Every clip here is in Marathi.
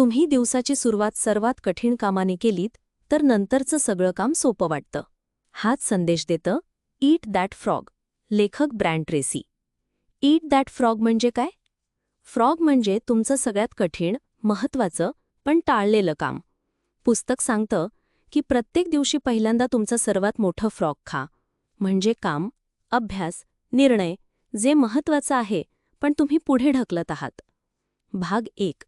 तुम्ही दिवसाची सुरुवात सर्वात कठीण कामाने केलीत तर नंतरचं सगळं काम सोपं वाटतं. हाच संदेश देतं ईट दॅट फ्रॉग लेखक Brian Tracy. Eat that frog म्हणजे काय? फ्रॉग म्हणजे तुमचं सगळ्यात कठीण महत्वाचं पण टाळलेलं काम. पुस्तक सांगतं की प्रत्येक दिवशी पहिल्यांदा तुमचं सर्वात मोठं फ्रॉग खा. म्हणजे काम अभ्यास निर्णय जे महत्वाचं आहे पण तुम्ही पुढे ढकलत आहात. भाग एक.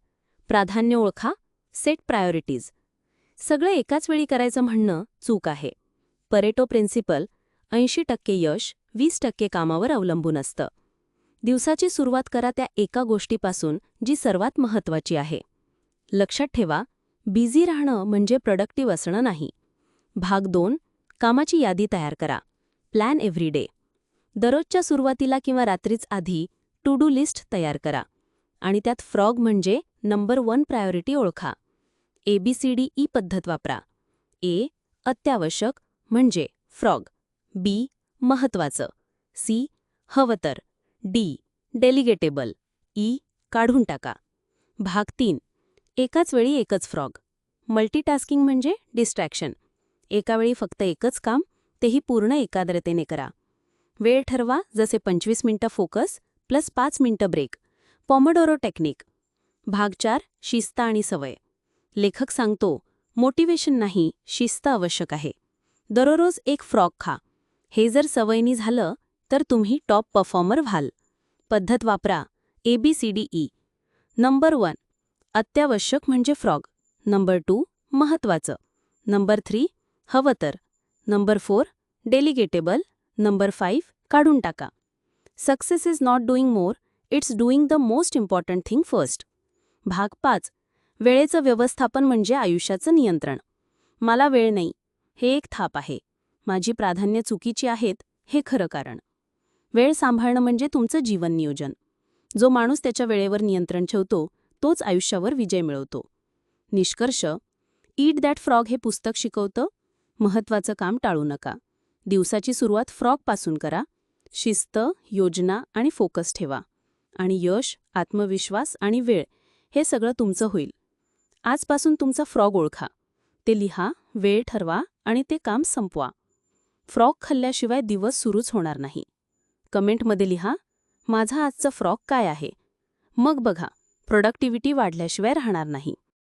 प्राधान्य ओळखा. Set priorities. सगळं एकाच वेळी करायचं म्हणणं चूक आहे. परेटो प्रिन्सिपल ऐंशी टक्के यश वीस टक्के कामावर अवलंबून असतं. दिवसाची सुरुवात करा त्या एका गोष्टीपासून जी सर्वात महत्वाची आहे. लक्षात ठेवा बिझी राहणं म्हणजे प्रोडक्टिव्ह असणं नाही. भाग दोन कामाची यादी तयार करा. Plan every day. दररोजच्या सुरुवातीला किंवा रात्रीच आधी टू डू लिस्ट तयार करा. आणि त्यात फ्रॉग म्हणजे नंबर वन प्रायोरिटी ओळखा. एबीसीडी ई पद्धत वापरा. ए अत्यावश्यक म्हणजे फ्रॉग. बी महत्वाचं सी हवं तर. D delegatable. ई काढून टाका. भाग तीन. एकाच वेळी एकच फ्रॉग. मल्टीटास्किंग म्हणजे डिस्ट्रॅक्शन. एकावेळी फक्त एकच काम तेही पूर्ण एकाग्रतेने करा. वेळ ठरवा जसे पंचवीस मिनिटं फोकस प्लस पाच मिनिटं ब्रेक. पॉमोडोरो टेक्निक. भाग चार शिस्त आणि सवय. लेखक सांगतो मोटिवेशन नाही शिस्त आवश्यक आहे. दररोज एक फ्रॉक खा. हे जर सवयनी झालं तर तुम्ही टॉप परफॉर्मर व्हाल. पद्धत वापरा. एबीसीडीई नंबर वन अत्यावश्यक म्हणजे फ्रॉग नंबर टू महत्वाचं नंबर थ्री हवं तर. Number four delegatable. Number five काढून टाका. Success is not doing more it's doing the most important thing first. भाग पाच. वेळेचं व्यवस्थापन म्हणजे आयुष्याचं नियंत्रण. मला वेळ नाही. हे एक थाप आहे. माझी प्राधान्य चुकीची आहेत हे खरं कारण. वेळ सांभाळणं म्हणजे तुमचं जीवन नियोजन. जो माणूस त्याच्या वेळेवर नियंत्रण ठेवतो तोच आयुष्यावर विजय मिळवतो. निष्कर्ष. ईट दॅट फ्रॉग हे पुस्तक शिकवतं. महत्वाचं काम टाळू नका. दिवसाची सुरुवात फ्रॉगपासून करा. शिस्त योजना आणि फोकस ठेवा. आणि यश आत्मविश्वास आणि वेळ हे सगळं तुमचं होईल. आजपासून तुमचा फ्रॉग ओळखा. ते लिहा वेळ ठरवा आणि ते काम संपवा. फ्रॉग खाल्ल्याशिवाय दिवस सुरूच होणार नाही. कमेंटमध्ये लिहा माझा आजचा फ्रॉग काय आहे? मग बघा प्रोडक्टिव्हिटी वाढल्याशिवाय राहणार नाही.